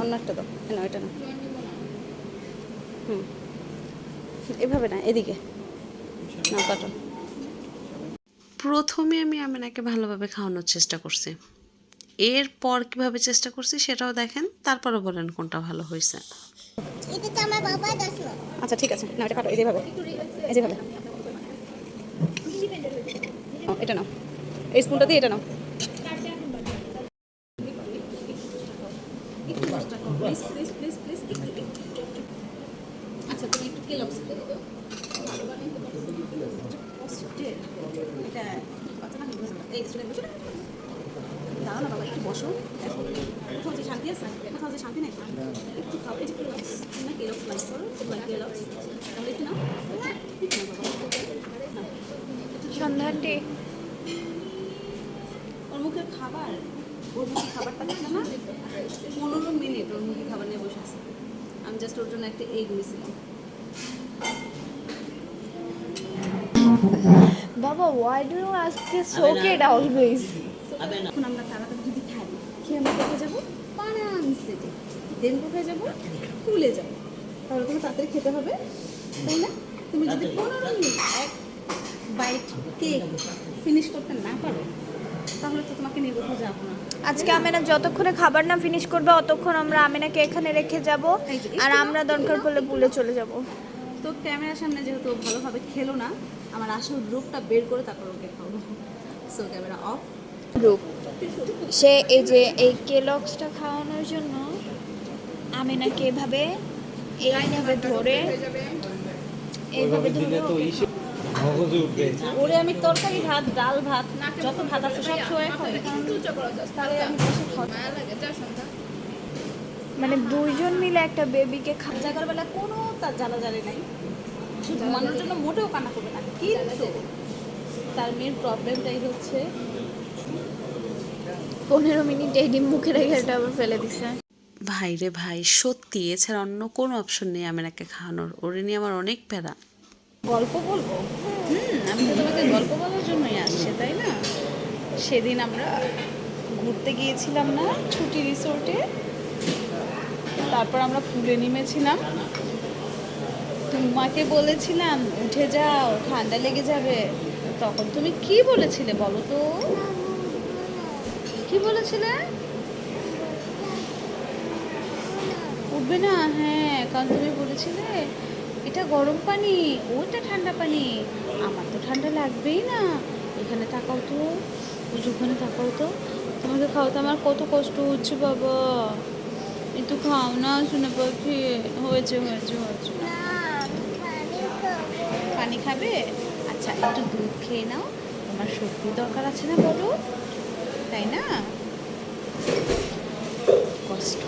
অন্য একটা দাও। না এটা না হুম। এভাবে না, এদিকে। প্রথমে আমি আমেনাকে ভালোভাবে খাওয়ানোর চেষ্টা করছি। এরপর কীভাবে চেষ্টা করছি সেটাও দেখেন তারপরে বলেন কোনটা ভালো হয়েছে। আচ্ছা ঠিক আছে না এটা কাটো এই যেভাবে এই যেভাবে এটা নাও এই স্পুনটা দিয়ে এটা নাও আচ্ছা তুমি একটু কেলক্স করে দাও এটা বাচ্চা না এই শুনে বসো কোথাও যে শান্তি আছে? কোথাও যে শান্তি নাই? একটু খাও এই যে কেলক্স না কেলক্স লাইক করো। লাইক কেলক্স তাহলে একটু নাও সন্ধ্যাটি ওর মুখের খাবার? ওর মুখে খাবারটা দেখলে না? পনেরো মিনিট ওর মুখে খাবার নিয়ে বসে আছে। আমি জাস্ট ওর জন্য একটা এগ নিয়েছিলাম বাবা why do you ask this? so kid always এখন আমরা তাড়াতাড়ি যদি খাই খেয়ে আমরা কোথায় যাব আরামসে দেন কোথায় যাব? স্কুলে যাব। তাহলে তোমার তাড়াতাড়ি খেতে হবে? তাই না? তুমি যদি পনেরো মিনিট এক বাইট কেক ফিনিশ করতে না পারো তাহলে তো তোমাকে নিয়ে কোথাও যাব না। আজকে আমেনা যতক্ষণে খাবার না ফিনিশ করবে অতক্ষণ আমরা আমেনাকে এখানে রেখে যাব আর আমরা দরকার পড়লে ভুলে চলে যাব। তো ক্যামেরার সামনে যেহেতু ভালোভাবে খেলো না আমার আসল রূপটা বের করে তারপর ওকে খাওয়াবো। সো ক্যামেরা অফ গ্রুপ সে এই যে এই কেলক্সটা খাওয়ানোর জন্য আমেনাকে এভাবে এইভাবে ধরে এইভাবে ধরে ওরে আমি তরকারি ভাত ডাল ভাত যত ভাত আছে সব সময় আমি খাই মানে দুইজন মিলে একটা বেবিকে খা জাগার বেলা কোনো তার জানা জ্বালে নাই। সে ঘুমানোর জন্য মোটেও কান্না করবে না। কিন্তু তার মেন প্রবলেমটাই হচ্ছে পনেরো মিনিট এই ডিম মুখে রেখে এটা আবার ফেলে দিছে। ভাই রে ভাই সত্যি এছাড়া অন্য কোনো অপশন নেই আমেনাকে খাওয়ানোর। ওরে নিয়ে আমার অনেক প্যারা। গল্প বলব? হুম আমি তো তোমাকে গল্প বলার জন্যই আসছে তাই না? সেদিন আমরা ঘুরতে গিয়েছিলাম না ছুটি রিসোর্টে? তারপর আমরা পুলে নেমেছিলাম। তোমাকে বলেছিলাম উঠে যাও ঠান্ডা লেগে যাবে। তখন তুমি কি বলেছিলে বলো তো? কি বলেছিলে? উঠবে না? হ্যাঁ কারণ তুমি বলেছিলে। এটা গরম পানি ওটা ঠান্ডা পানি। আমার তো ঠান্ডা লাগবেই না। এখানে তাকাও তো ওখানে তাকাও তো। তোমাকে খাওয়াতে আমার কত কষ্ট হচ্ছে বাবা। একটু খাও না শুনে পাখি। হয়েছে হয়েছে হয়েছে। পানি খাবে? আচ্ছা একটু দুধ খেয়ে নাও। তোমার শক্তি দরকার আছে না বলো? তাই না? কষ্ট।